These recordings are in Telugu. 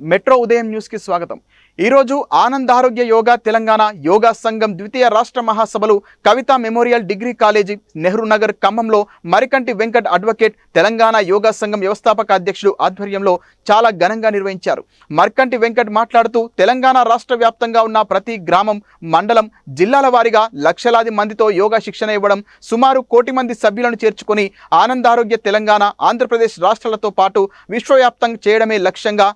మెట్రో ఉదయం న్యూస్కి స్వాగతం. ఈరోజు ఆనంద్ ఆరోగ్య యోగా తెలంగాణ యోగా సంఘం ద్వితీయ రాష్ట్ర మహాసభలు Kavitha memorial degree college Nehru Nagar ఖమ్మంలో మరికంటి వెంకట్ అడ్వకేట్ తెలంగాణ యోగా సంఘం వ్యవస్థాపక అధ్యక్షుడు ఆధ్వర్యంలో చాలా ఘనంగా నిర్వహించారు. మర్కంటి వెంకట్ మాట్లాడుతూ తెలంగాణ రాష్ట్ర వ్యాప్తంగా ఉన్న ప్రతి గ్రామం మండలం జిల్లాల వారీగా లక్షలాది మందితో యోగా శిక్షణ ఇవ్వడం సుమారు కోటి మంది సభ్యులను చేర్చుకొని ఆనంద్ ఆరోగ్య తెలంగాణ ఆంధ్రప్రదేశ్ రాష్ట్రాలతో పాటు విశ్వవ్యాప్తంగా చేయడమే లక్ష్యంగా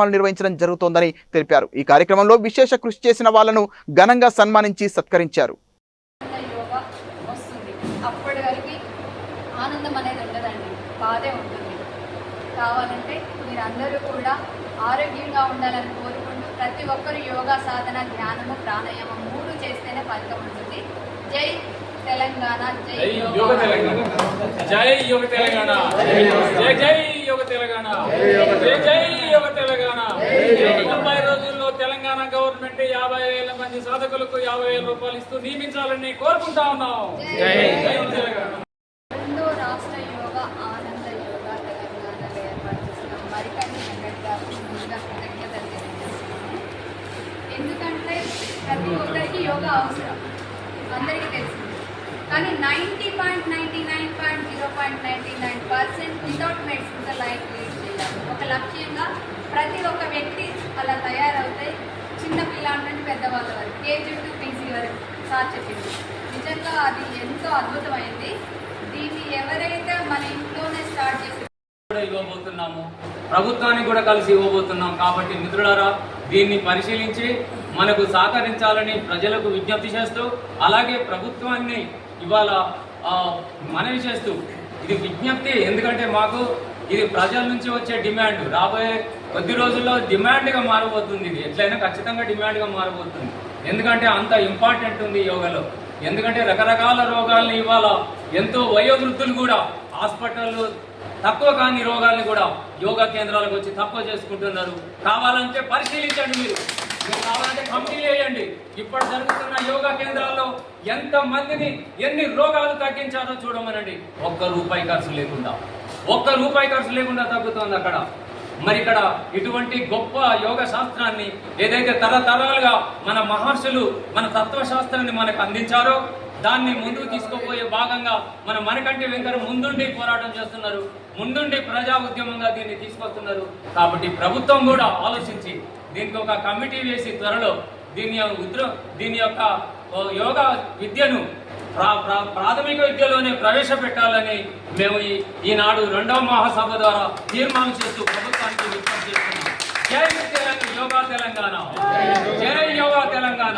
కార్యక్రమాలు నిర్వహించడం జరుగుతోందని తెలిపారు. ఈ కార్యక్రమంలో విశేష కృషి చేసిన వాళ్ళను ఘనంగా సన్మానించి సత్కరించారు. యోగా వస్తుంది. అప్పటి వరకు ఆనందం అనేది ఉండదండి. బాధే ఉంటుంది. కావాలంటే మీరందరూ కూడా ఆరోగ్యంగా ఉండాలని కోరుకుంటూ ప్రతి ఒక్కరు యోగా సాధన ధ్యానము ప్రాణాయామం మూడు చేస్తేనే ఫలితం ఉంటుంది. జై తెలంగాణ జై యోగా. తెలంగాణ. జై యోగ తెలంగాణ. జై జై యోగ తెలంగాణ. జై జై యోగ తెలంగాణ తొంభై రోజుల్లో తెలంగాణ గవర్నమెంట్ యాభై వేల మంది సాధకులకు యాభై వేల రూపాయలు ఇస్తూ నియమించాలని కోరుకుంటా ఉన్నాం. ఎందుకంటే ప్రతి ఒక్కరికి యోగా అవసరం. అందరికీ తెలిసింది. కానీ ninety point ninety nine point zero point ninety nine percent without మెడిసిన్తో life lead చేయాలి. ఒక లక్ష్యంగా కేజీ టు పీజీ వరకు. సార్ చెప్పింది. నిజంగా అది ఎంతో అద్భుతమైంది. దీన్ని ఎవరైతే మన ఇంట్లోనే స్టార్ట్ చేసి కూడా ఇవ్వబోతున్నాము. ప్రభుత్వానికి కూడా కలిసి ఇవ్వబోతున్నాం. కాబట్టి మిత్రులారా దీన్ని పరిశీలించి మనకు సహకరించాలని ప్రజలకు విజ్ఞప్తి చేస్తూ అలాగే ప్రభుత్వాన్ని ఇవాళ మనవి చేస్తూ ఇది విజ్ఞప్తి. ఎందుకంటే మాకు ఇది ప్రజల నుంచి వచ్చే డిమాండ్. రాబోయే కొద్ది రోజుల్లో డిమాండ్గా మారబోతుంది ఇది. ఎట్లయినా ఖచ్చితంగా డిమాండ్గా మారబోతుంది. ఎందుకంటే అంత ఇంపార్టెంట్ ఉంది యోగాలో. ఎందుకంటే రకరకాల రోగాల్ని ఇవాళ ఎంతో వయోవృద్ధులు కూడా హాస్పిటల్లో తక్కువ కాని రోగాల్ని కూడా యోగా కేంద్రాలకు వచ్చి తక్కువ చేసుకుంటున్నారు. కావాలంటే పరిశీలించండి మీరు. మీరు కావాలంటే కంపెనీ వేయండి. ఇప్పుడు జరుగుతున్న యోగా కేంద్రాల్లో ఎంత మందిని ఎన్ని రోగాలు తగ్గించారో చూడమనండి. ఒక్క రూపాయి ఖర్చు లేకుండా. ఒక్క రూపాయి ఖర్చు లేకుండా తగ్గుతోంది అక్కడ. మరి ఇక్కడ ఇటువంటి గొప్ప యోగ శాస్త్రాన్ని ఏదైతే తరతరాలుగా మన మహర్షులు మన తత్వశాస్త్రాన్ని మనకు అందించారో దాన్ని ముందుకు తీసుకుపోయే భాగంగా మన మనకంటి వెంకర ముందుండి పోరాటం చేస్తున్నారు. ముందుండి ప్రజా ఉద్యమంగా దీన్ని తీసుకొస్తున్నారు. కాబట్టి ప్రభుత్వం కూడా ఆలోచించి దీనికి ఒక కమిటీ వేసి త్వరలో దీని యొక్క ఉద్ర దీని యొక్క యోగ యోగా విద్యను ప్రాథమిక విద్యలోనే ప్రవేశపెట్టాలని మేము ఈ ఈనాడు రెండవ మహాసభ ద్వారా తీర్మానం చేస్తూ ప్రభుత్వానికి విజ్ఞప్తి చేస్తున్నాం. జై తెలంగాణ యోగా తెలంగాణ. జై యోగా తెలంగాణ.